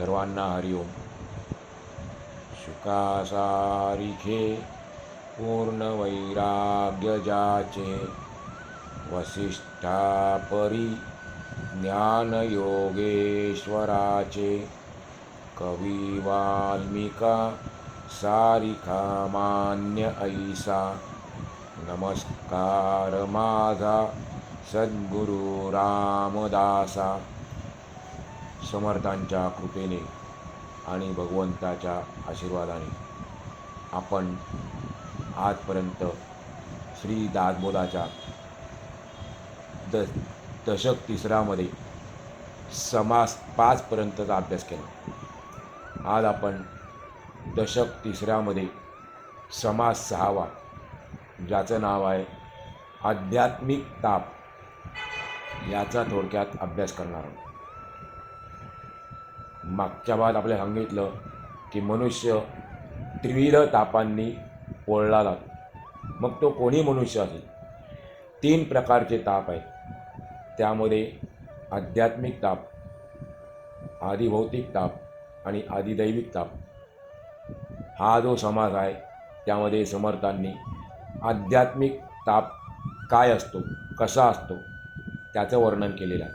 सर्वांना हरिओम। शुकासारिखे पूर्ण वैराग्य जाचे वसिष्ठा परी ज्ञानयोगेश्वराचे कवी वाल्मिका सारिखा मान्य ऐसा। नमस्कार माझा सद्गुरु रामदासा। समर्थांच्या कृपेने आणि भगवंताच्या आशीर्वादाने. आपण आजपर्यंत श्री दासबोधाच्या द दशक तिसरामध्ये समास पाचपर्यंतचा अभ्यास केला. आज आपण दशक तिसऱ्यामध्ये समास सहावा ज्याचं नाव आहे आध्यात्मिक ताप याचा थोडक्यात अभ्यास करणार आहोत. मागच्या भागात आपल्याला सांगितलं की मनुष्य त्रिविध तापांनी पोळला जातो. मग तो कोणी मनुष्य असेल? तीन प्रकारचे ताप आहेत. त्यामध्ये आध्यात्मिक ताप आदिभौतिक ताप आणि आदिदैविक ताप. हा जो समाज आहे त्यामध्ये समर्थांनी आध्यात्मिक ताप काय असतो कसा असतो त्याचं वर्णन केलेलं आहे.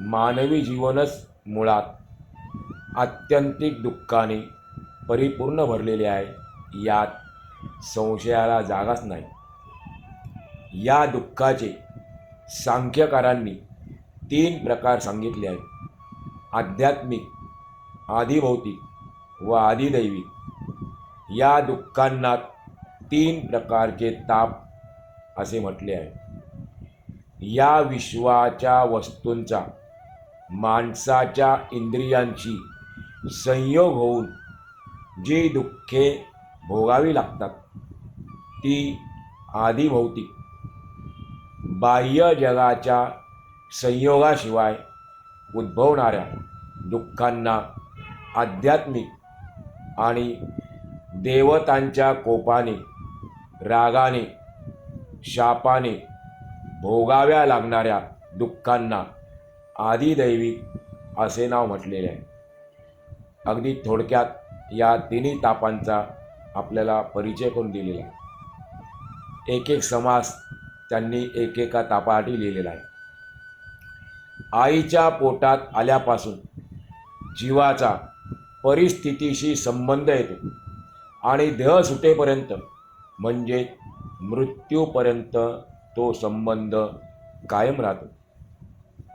मानवी जीवनच मुळात आत्यंतिक दुःखाने परिपूर्ण भरलेले आहे. यात संशयाला जागाच नाही. या दुःखाचे सांख्यकारांनी तीन प्रकार सांगितले आहेत. आध्यात्मिक आदिभौतिक व आदिदैवी या दुःखांना तीन प्रकारचे ताप असे म्हटले आहे. या विश्वाच्या वस्तूंचा माणसाच्या इंद्रियांशी संयोग होऊन जी दुःखे भोगावी लागतात ती आधीभोवती बाह्य जगाच्या संयोगाशिवाय उद्भवणाऱ्या दुःखांना आध्यात्मिक आणि देवतांच्या कोपाने रागाने शापाने भोगाव्या लागणाऱ्या दुःखांना आदिदैविक असे नाव म्हटलेले आहे. अगदी थोडक्यात या तिन्ही तापांचा आपल्याला परिचय करून दिलेला आहे. एक एक समास त्यांनी एकेका तापासाठी लिहिलेला आहे. आईच्या पोटात आल्यापासून जीवाचा परिस्थितीशी संबंध येतो आणि देह सुटेपर्यंत म्हणजे मृत्यूपर्यंत तो संबंध कायम राहतो.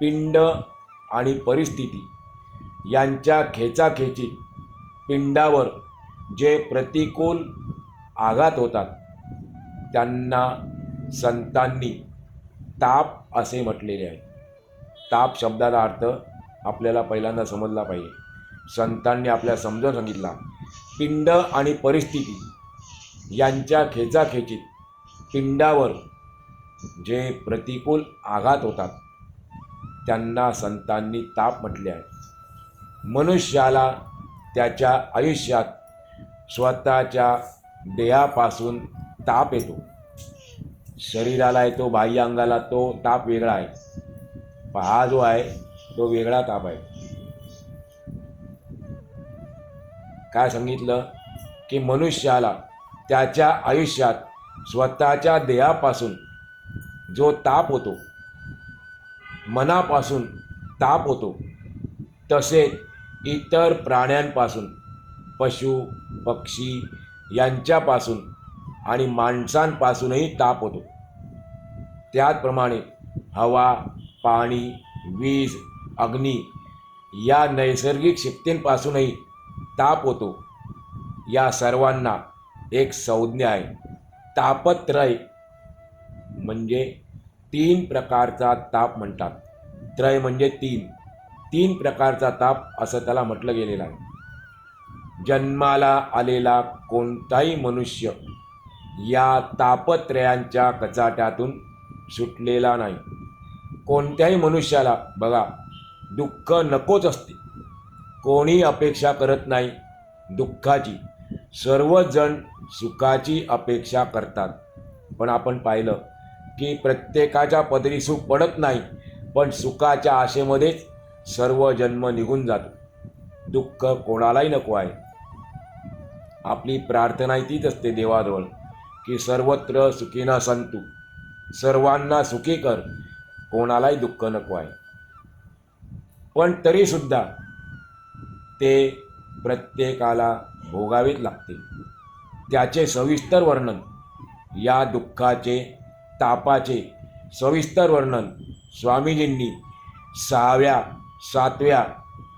पिंड आणि परिस्थिती यांच्या खेचाखेचीत पिंडावर जे प्रतिकूल आघात होतात त्यांना संतांनी ताप असे म्हटलेले आहे. ताप शब्दाचा अर्थ आपल्याला पहिल्यांदा समजला पाहिजे. संतांनी आपल्या समजून सांगितला पिंड आणि परिस्थिती यांच्या खेचाखेचीत पिंडावर जे प्रतिकूल आघात होतात त्यांना संतांनी ताप म्हटले आहे. मनुष्याला त्याच्या आयुष्यात स्वतःच्या देहापासून ताप येतो. शरीराला येतो बाह्य अंगाला तो ताप वेगळा आहे. पण हा जो आहे तो वेगळा ताप आहे. काय सांगितलं? की मनुष्याला त्याच्या आयुष्यात स्वतःच्या देहापासून जो ताप होतो मनापासून ताप होतो. तसेच इतर प्राण्यांपासून पशु पक्षी यांच्यापासून आणि माणसांपासूनही ताप होतो. त्याचप्रमाणे हवा पाणी वीज अग्नी या नैसर्गिक शक्तींपासूनही ताप होतो. या सर्वांना एक संज्ञा आहे. तापत्रय म्हणजे तीन प्रकारचा ताप म्हणतात. त्रय म्हणजे तीन. तीन प्रकारचा ताप असं त्याला म्हटलं गेलेलं आहे. जन्माला आलेला कोणताही मनुष्य या तापत्रयांच्या कचाट्यातून सुटलेला नाही. कोणत्याही मनुष्याला बघा दुःख नकोच असते. कोणी अपेक्षा करत नाही दुःखाची. सर्वजण सुखाची अपेक्षा करतात. पण आपण पाहिलं की प्रत्येकाच्या पदरी सुख पडत नाही पण सुखाच्या आशेमध्येच सर्व जन्म निघून जातो. दुःख कोणालाही नको आहे. आपली प्रार्थनाही तीच असते देवाजवळ की सर्वत्र सुखीना संतू सर्वांना सुखी कर कोणालाही दुःख नको आहे. पण तरीसुद्धा ते प्रत्येकाला भोगावेच लागते त्याचे सविस्तर वर्णन या दुःखाचे तापाचे सविस्तर वर्णन स्वामीजींनी सहाव्या सातव्या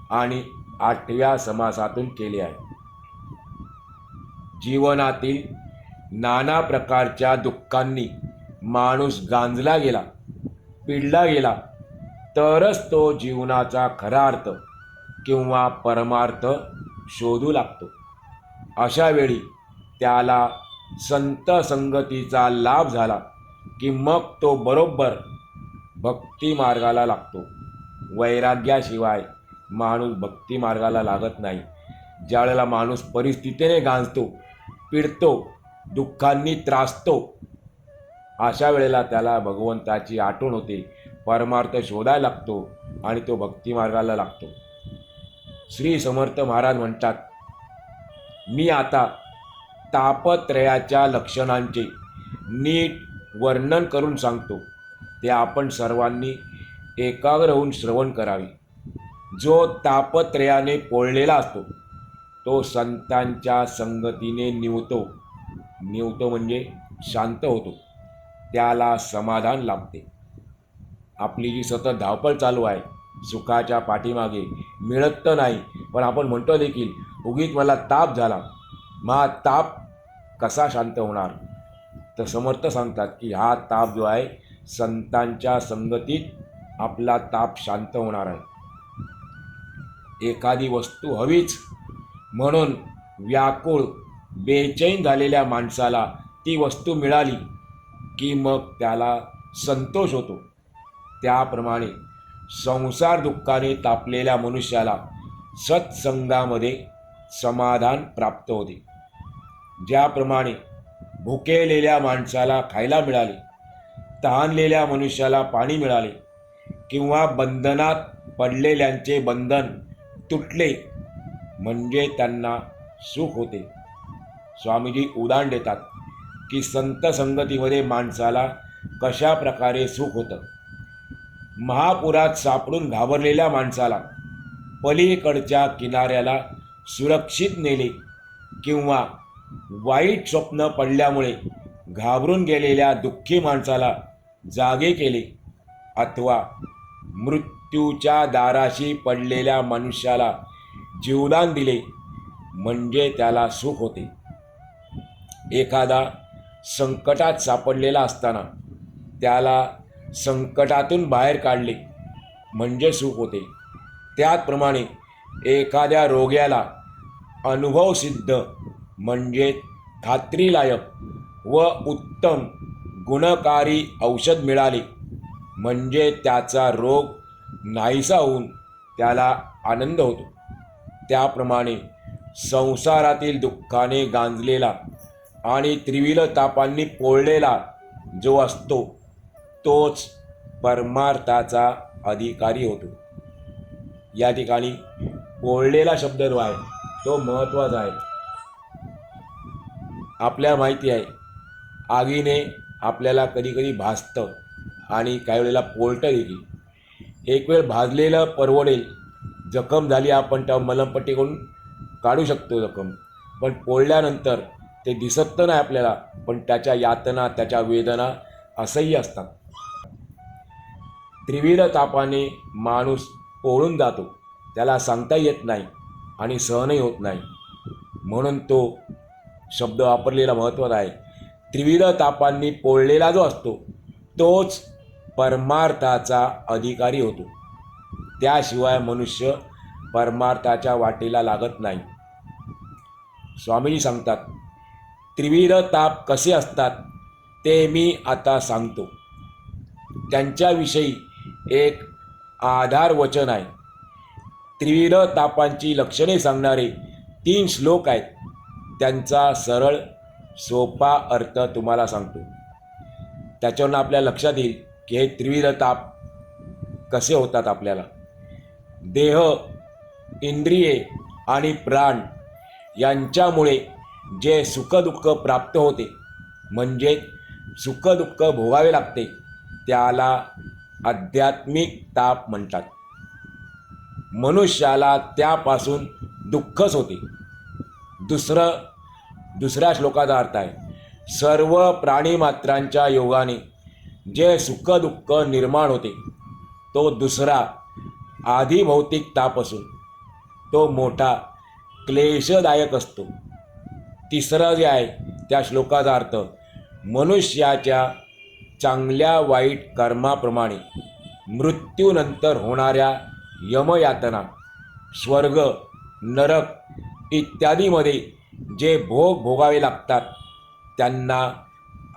आणि आठव्या समासातून केले आहे. जीवनातील नाना प्रकारच्या दुःखांनी माणूस गांजला गेला पिडला गेला तरच तो जीवनाचा खरा अर्थ किंवा परमार्थ शोधू लागतो. अशावेळी त्याला संत संगतीचा लाभ झाला. की मग तो बरोबर भक्ती मार्गाला लागतो. वैराग्याशिवाय माणूस भक्ती मार्गाला लागत नाही. ज्यावेळेला माणूस परिस्थितीने गांजतो पिडतो दुःखांनी त्रासतो अशा वेळेला त्याला भगवंताची आठवण होते. परमार्थ शोधायला लागतो आणि तो भक्ती मार्गाला लागतो. श्री समर्थ महाराज म्हणतात मी आता तापत्रयाच्या लक्षणांचे नीट वर्णन करून सांगतो. ते आपण सर्वांनी एकाग्र होऊन श्रवण करावे. जो तापत्रयाने पोळलेला असतो तो संतांच्या संगतीने निवतो. निवतो म्हणजे शांत होतो. त्याला समाधान लाभते. आपली जी सतत धावपळ चालू आहे सुखाच्या पाठीमागे मिळत तर नाही पण आपण म्हणतो देखील उगीच मला ताप झाला. मा ताप कसा शांत होणार? तर समर्थ सांगतात की हा ताप जो आहे संतांच्या संगतीत आपला ताप शांत होणार आहे. एखादी वस्तू हवीच म्हणून व्याकुळ बेचैन झालेल्या माणसाला ती वस्तू मिळाली की मग त्याला संतोष होतो. त्याप्रमाणे संसार दुःखाने तापलेल्या मनुष्याला सत्संगामध्ये समाधान प्राप्त होते. ज्याप्रमाणे भुकेलेल्या माणसाला खायला मिळाले तहानलेल्या मनुष्याला पाणी मिळाले किंवा बंधनात पडलेल्यांचे बंधन तुटले म्हणजे त्यांना सुख होते. स्वामीजी उदाहरण देतात की संत संगतीमध्ये माणसाला कशा प्रकारे सुख होतं. महापुरात सापडून घाबरलेल्या माणसाला पलीकडच्या किनाऱ्याला सुरक्षित नेले किंवा वाईट स्वप्न पडल्यामुळे घाबरून गेलेल्या दुःखी माणसाला जागे केले अथवा मृत्यूच्या दाराशी पडलेल्या मनुष्याला जीवदान दिले म्हणजे त्याला सुख होते. एखादा संकटात सापडलेला असताना त्याला संकटातून बाहेर काढले म्हणजे सुख होते. त्याचप्रमाणे एखाद्या रोग्याला अनुभवसिद्ध म्हणजे खात्रीलायक व उत्तम गुणकारी औषध मिळाले. म्हणजे त्याचा रोग नाहीसा होऊन त्याला आनंद होतो. त्याप्रमाणे संसारातील दुःखाने गांजलेला आणि त्रिविल तापांनी पोळलेला जो असतो तोच परमार्थाचा अधिकारी होतो. या ठिकाणी पोळलेला शब्द जो आहे तो महत्त्वाचा आहे. आपल्या माहिती आहे. आगीने आपल्याला कधीकधी भाजतं आणि काही वेळेला पोलटं देखील. एक वेळ भाजलेलं परवडेल जखम झाली आपण त्या मलमपट्टी करून काढू शकतो जखम. पण पोळल्यानंतर ते दिसत तर नाही आपल्याला पण त्याच्या यातना त्याच्या वेदना असह्य असतात. त्रिविध तापाने माणूस पोळून जातो. त्याला सांगता येत नाही आणि सहनही होत नाही. म्हणून तो शब्द वापरलेला महत्त्वाचा आहे. त्रिविध तापांनी पोळलेला जो असतो तोच परमार्थाचा अधिकारी होतो. त्याशिवाय मनुष्य परमार्थाच्या वाटेला लागत नाही. स्वामीजी सांगतात त्रिविध ताप कसे असतात ते मी आता सांगतो. त्यांच्याविषयी एक आधार वचन आहे. त्रिविध तापांची लक्षणे सांगणारे तीन श्लोक आहेत. त्यांचा सरळ सोपा अर्थ तुम्हाला सांगतो. त्याच्यावरून आपल्या लक्षात येईल की हे त्रिविध ताप कसे होतात आपल्याला. देह इंद्रिये आणि प्राण यांच्यामुळे जे सुखदुःख प्राप्त होते म्हणजे सुखदुःख भोगावे लागते त्याला आध्यात्मिक ताप म्हणतात. मनुष्याला त्यापासून दुःखच होते. दुसरं दुसऱ्या श्लोकाचा अर्थ आहे सर्व प्राणीमात्रांच्या योगाने जे सुखदुःख निर्माण होते तो दुसरा आधिभौतिक ताप असून तो मोठा क्लेशदायक असतो. तिसरं जे आहे त्या श्लोकाचा अर्थ मनुष्याच्या चांगल्या वाईट कर्माप्रमाणे मृत्यूनंतर होणाऱ्या यमयातना स्वर्ग नरक इत्यादीमध्ये जे भोग भोगावे लागतात त्यांना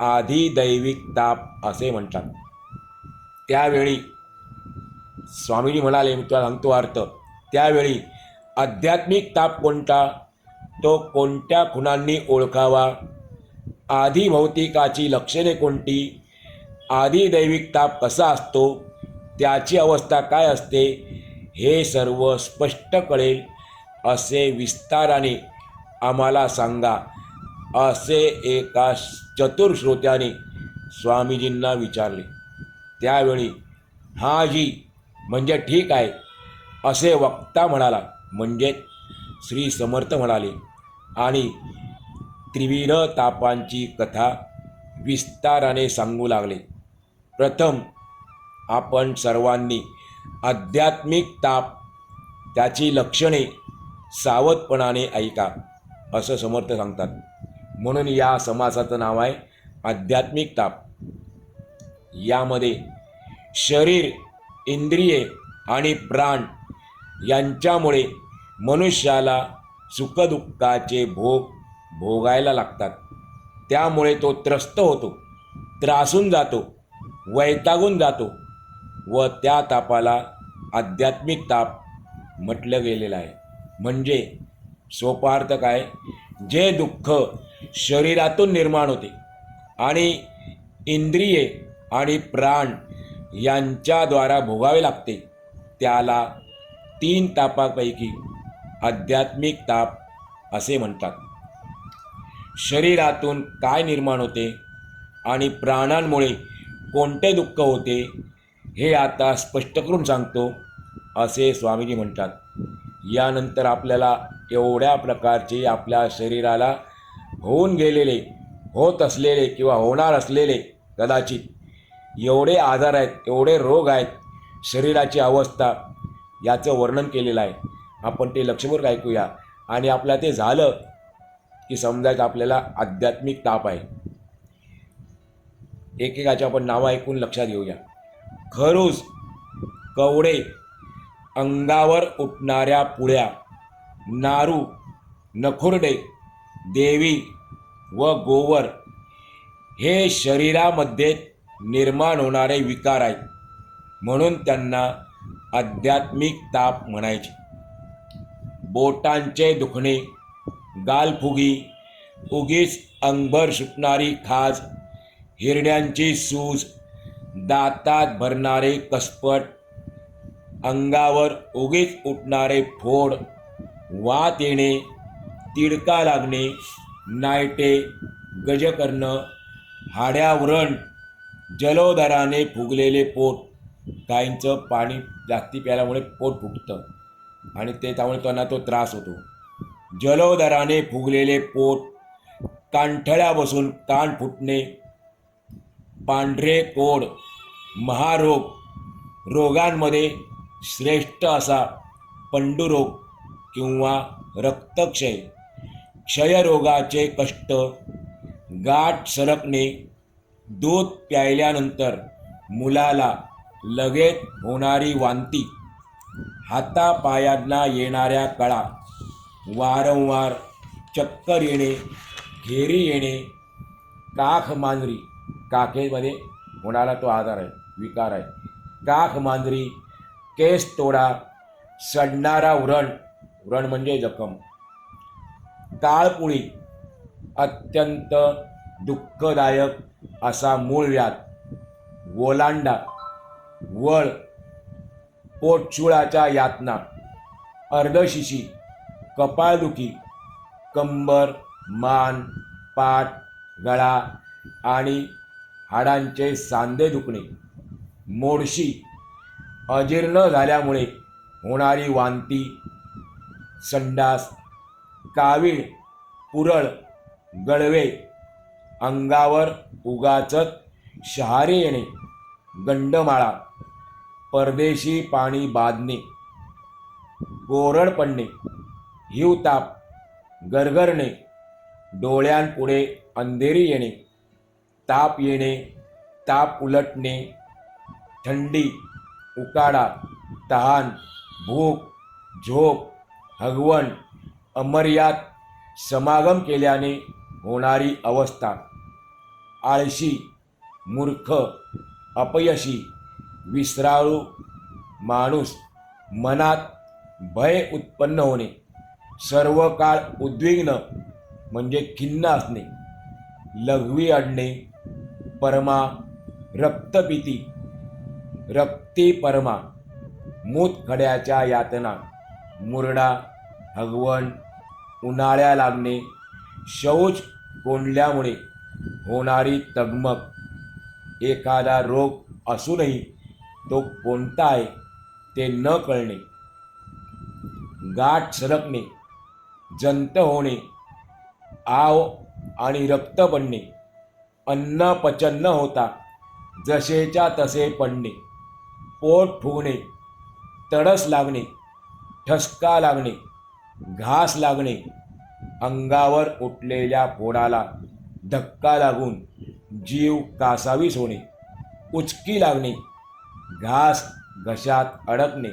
आधिदैविक ताप असे म्हणतात. त्यावेळी स्वामीजी म्हणाले मी तुला सांगतो अर्थ. त्यावेळी आध्यात्मिक ताप कोणता? तो कोणत्या खुणांनी ओळखावा? आधी भौतिकाची लक्षणे कोणती? आधी दैविक ताप कसा असतो? त्याची अवस्था काय असते? हे सर्व स्पष्ट कळेल असे विस्ताराने आम्हाला सांगा. असे एका चतुर श्रोत्याने स्वामीजींना विचारले. त्यावेळी हा जी म्हणजे ठीक आहे. असे वक्ता म्हणाला. म्हणजे? श्री समर्थ म्हणाले. आणि त्रिविध तापांची कथा विस्ताराने सांगू लागले. प्रथम आपण सर्वांनी आध्यात्मिक ताप त्याची लक्षणे सावधपणाने ऐका. असं समर्थ सांगतात. म्हणून या समासाचं नाव आहे आध्यात्मिक ताप. यामध्ये शरीर इंद्रिये आणि प्राण यांच्यामुळे मनुष्याला सुखदुःखाचे भोग भोगायला लागतात. त्यामुळे तो त्रस्त होतो त्रासून जातो वैतागून जातो व त्या तापाला आध्यात्मिक ताप म्हटलं गेलेलं आहे. म्हणजे सोपार्थ काय? जे दुःख शरीरातून निर्माण होते आणि इंद्रिये आणि प्राण यांच्याद्वारा भोगावे लागते त्याला तीन तापापैकी आध्यात्मिक ताप असे म्हणतात. शरीरातून काय निर्माण होते आणि प्राणांमुळे कोणते दुःख होते हे आता स्पष्ट करून सांगतो असे स्वामीजी म्हणतात. यानंतर आपल्याला एवढ्या प्रकारचे आपल्या शरीराला होऊन गेलेले होत असलेले किंवा होणार असलेले कदाचित एवढे आजार आहेत एवढे रोग आहेत शरीराची अवस्था याचं वर्णन केलेलं आहे. आपण ते लक्षपूर्वक ऐकूया. आणि आपल्या ते झालं की समजायचं आपल्याला आध्यात्मिक ताप आहे. एकेकाचे आपण नावं ऐकून लक्षात घेऊया. खरूज कवडे अंगावर उठणाऱ्या पुळ्या नारू नखुरडे देवी व गोवर हे शरीरामध्ये निर्माण होणारे विकार आहेत. म्हणून त्यांना आध्यात्मिक ताप म्हणायचे. बोटांचे दुखणे गालफुगी उगीच अंगभर सुटणारी खाज हिरड्यांची सूज दातात भरणारे कसपट अंगावर उगीच उठणारे फोड वात येणे तिडका लागणे नायटे गजकर्ण हाड्यावरण जलोदराने फुगलेले पोट काहींचं पाणी जास्ती प्यायल्यामुळे पोट फुगतं. आणि ते त्यामुळे त्यांना तो त्रास होतो. जलोदराने फुगलेले पोट कांठळ्या बसून कान फुटणे पांढरे कोड महारोग रोगांमध्ये श्रेष्ठ असा पंडुरोग किंवा रक्तक्षय. क्षयरोगाचे कष्ट गाठ सरकणे दूध प्यायल्यानंतर मुलाला लगेच होणारी वांती हातापायांना येणाऱ्या कळा वारंवार चक्कर येणे घेरी येणे काख मांजरी. काखेमध्ये होणारा तो आजार आहे? विकार आहे. काख मांजरी केस तोडा सडणारा उरण व्रण म्हणजे जखम. काळपुळी अत्यंत दुःखदायक असा मूळ व्याध. ओलांडा वळ पोटचुळाच्या यातना अर्धशिशी कपाळदुखी कंबर मान पाठ गळा आणि हाडांचे सांधे दुखणे. मोडशी अजीर्ण झाल्यामुळे होणारी वांती संडास कावीळ पुरळ गळवे अंगावर उगाचत शहारे येणे गंडमाळा परदेशी पाणी बादणे गोरड पडणे हिवताप गरगरणे डोळ्यांपुढे अंधेरी येणे ताप येणे ताप उलटणे थंडी उकाडा तहान भूक झोप हगवण अमर्याद समागम केल्याने होणारी अवस्था. आळशी मूर्ख अपयशी विसराळू माणूस मनात भय उत्पन्न होणे सर्व काळ उद्विग्न म्हणजे खिन्न असणे लघवी अडणे परमा रक्तपिती रक्ती परमा मूतखड्याच्या यातना. मुरडा हगवण उन्हाळ्या लागणे शौच कोंडल्यामुळे होणारी तगमग. एखादा रोग असूनही तो कोणता आहे ते न कळणे. गाठ सरकणे जंत होणे आव आणि रक्त पडणे अन्न पचन न होता जसेच्या तसे पडणे. पोट फुगणे तडस लागणे ठसका लागणे घास लागणे अंगावर उठलेल्या फोडाला धक्का लागून जीव कासावीस होणे उचकी लागणे घास घशात अडकणे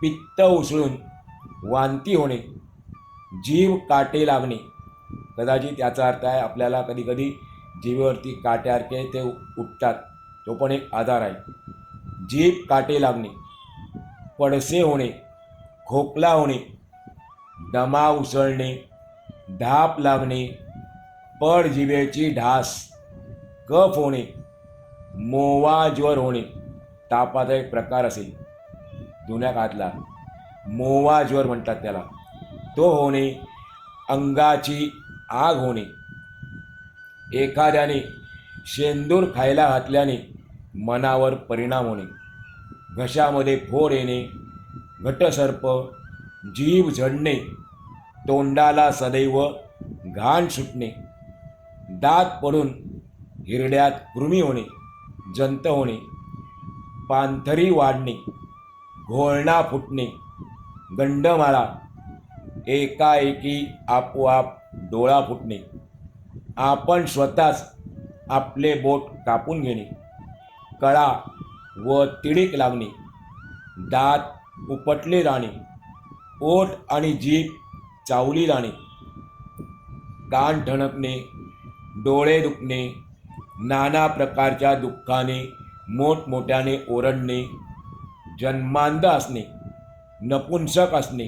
पित्त उसळून वांती होणे जीव काटे लागणे. कदाचित याचा अर्थ आहे आपल्याला कधीकधी जीवेवरती काट्यासारखे ते उठतात तो पण एक आधार आहे. जीभ काटे लागणे पडसे होणे खोकला होणे दमा उसळणे धाप लागणे पडजिभेची ढास कफ होणे मोवा ज्वर होणे. तापाचा एक प्रकार असेल. जुन्या काळातला मोवा ज्वर म्हणतात त्याला. तो होणे अंगाची आग होणे. एखाद्याने शेंदूर खायला घातल्याने मनावर परिणाम होणे. घशामध्ये फोड येणे घटसर्प जीव झडणे तोंडाला सदैव घाण सुटणे दात पडून हिरड्यात कृमी होणे जंत होणे पांथरी वाढणे घोळणा फुटणे गंडमाळा एकाएकी आपोआप डोळा फुटणे. आपण स्वतःच आपले बोट कापून घेणे कळा व तिडीक लागणे दात उपटले राणी. ओठ आणि जीभ चावली राणी. कान ठणकणे डोळे दुखणे नाना प्रकारच्या दुःखाने मोठमोठ्याने ओरडणे जन्मांध असणे नपुंसक असणे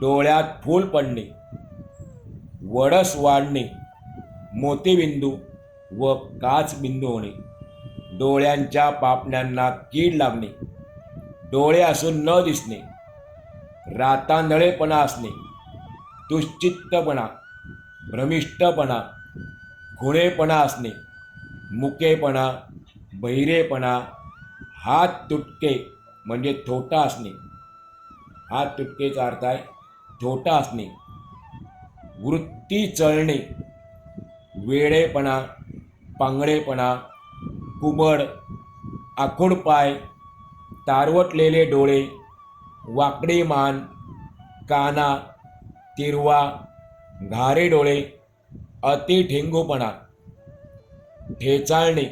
डोळ्यात फूल पडणे वडस वाढणे मोतीबिंदू व काचबिंदू होणे डोळ्यांच्या पापण्यांना कीड लागणे डोळे असून न दिसणे रातांधळेपणा असणे दुश्चित्तपणा भ्रमिष्टपणा खुणेपणा असणे मुकेपणा बहिरेपणा हात तुटके म्हणजे थोटा असणे. हात तुटकेचा अर्थ आहे थोटा असणे. वृत्ती चळणे वेडेपणा पांगडेपणा कुबड आखूड पाय तारवटलेले डोळे वाकडी मान काना तिरवा घारे डोळे अति ठेंगूपणा ठेचाळणे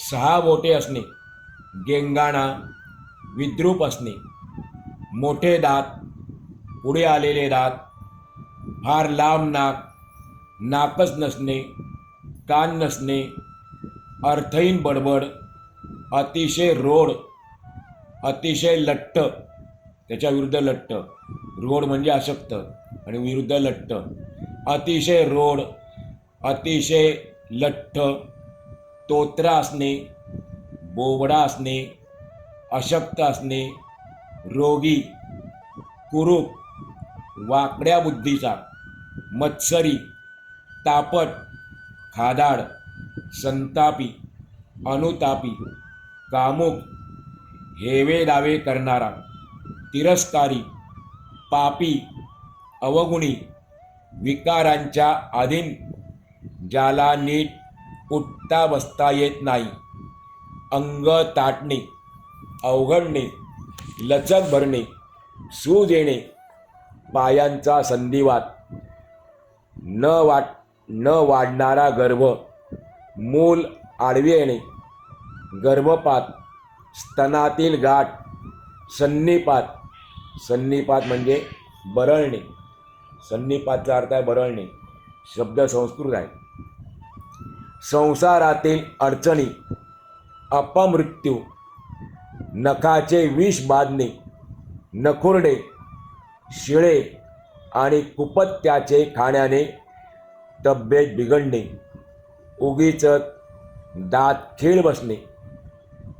सहा बोटे असणे गेंगाणा विद्रूप असणे मोठे दात पुढे आलेले दात फार लांब नाक नाकच नसणे कान नसणे अर्थहीन बडबड अतिशय रोड अतिशय लठ्ठ त्याच्या विरुद्ध लठ्ठ रोड म्हणजे अशक्त आणि विरुद्ध लठ्ठ अतिशय रोड अतिशय लठ्ठ तोत्रा असणे बोबडा असणे अशक्त असणे रोगी कुरूप वाकड्या बुद्धीचा मत्सरी तापट खादाड संतापी अनुतापी कामुक हेवे दावे करणारा तिरस्कारी पापी अवगुणी विकारांच्या अधीन ज्याला नीट उठता बसता येत नाही अंग ताटणे अवघडणे लचक भरणे सूज येणे पायांचा संधिवात न वाट न वाढणारा गर्भ मूल आडवे येणे गर्भपात स्तनातील गाठ सन्निपात. सन्निपात म्हणजे बरळणे. सन्निपातचा अर्थ आहे बरळणे. शब्द संस्कृत आहे. संसारातील अडचणी अपमृत्यू नखाचे विष बाधणे नखुरडे शिळे आणि कुपत्याचे खाण्याने तब्येत बिघडणे उगीच दात खीळ बसणे.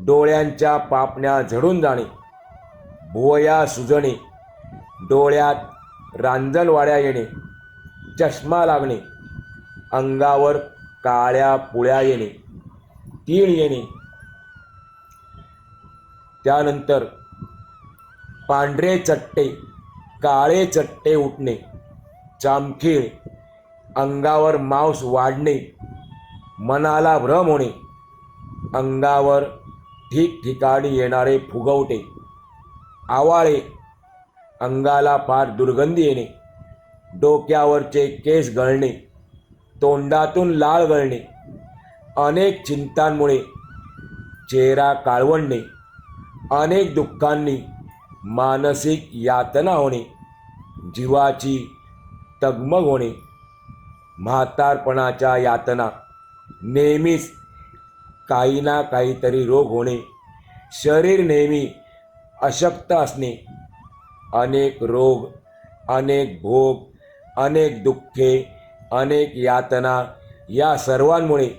डोळ्यांच्या पापण्या झडून जाणे. भुवया सुजणे. डोळ्यात रांजणवाड्या येणे. चष्मा लागणे. अंगावर काळ्या पुळ्या येणे. तीळ येणे. त्यानंतर पांढरे चट्टे काळे चट्टे उठणे. चामखीळ अंगावर मांस वाढणे. मनाला भ्रम होणे. अंगावर ठिकठिकाणी येणारे फुगवटे आवाळे अंगाला फार दुर्गंधी येणे डोक्यावरचे केस गळणे तोंडातून लाळ गळणे अनेक चिंतांमुळे चेहरा काळवंडणे अनेक दुःखांनी मानसिक यातना होणे जीवाची तगमग होणे म्हातारपणाच्या यातना नेहमीच काही ना काहीतरी रोग होणे. शरीर नेहमी अशक्त असणे. अनेक रोग अनेक भोग अनेक दुःखे अनेक यातना या सर्वांमुळे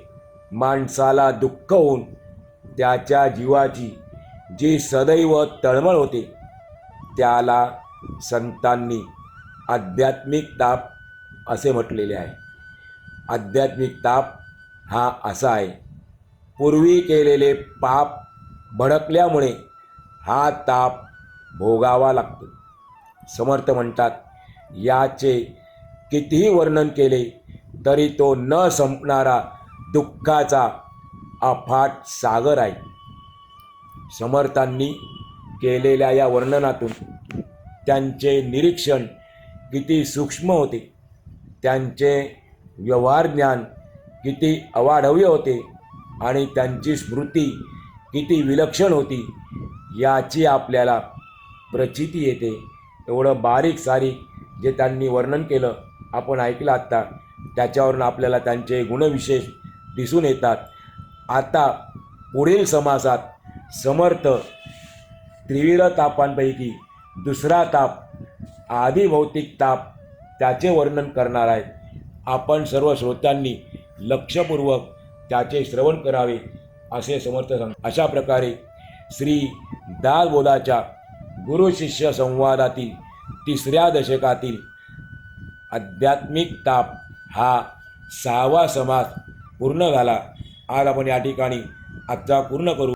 माणसाला दुःख होऊन त्याच्या जीवाची जी सदैव तळमळ होते त्याला संतांनी आध्यात्मिक ताप असे म्हटलेले आहे. आध्यात्मिक ताप हा असा आहे. पूर्वी केलेले पाप भडकल्यामुळे हा ताप भोगावा लागतो. समर्थ म्हणतात याचे कितीही वर्णन केले तरी तो न संपणारा दुःखाचा अफाट सागर आहे. समर्थांनी केलेल्या या वर्णनातून त्यांचे निरीक्षण किती सूक्ष्म होते त्यांचे व्यवहार ज्ञान किती अवाढव्य होते आणि त्यांची स्मृती किती विलक्षण होती याची आपल्याला प्रचिती येते. एवढं बारीक सारीक जे त्यांनी वर्णन केलं आपण ऐकलं आत्ता त्याच्यावरून आपल्याला त्यांचे गुणविशेष दिसून येतात. आता पुढील समासात समर्थ त्रिविध तापांपैकी दुसरा ताप आदिभौतिक ताप त्याचे वर्णन करणार आहेत. आपण सर्व श्रोत्यांनी लक्षपूर्वक त्याचे श्रवण करावे असे समर्थ सांग अशा प्रकारे श्री दासबोधाच्या गुरुशिष्य संवादातील तिसऱ्या दशकातील आध्यात्मिक ताप हा सहावा समास पूर्ण झाला. आज आपण या ठिकाणी आजचा पूर्ण करू.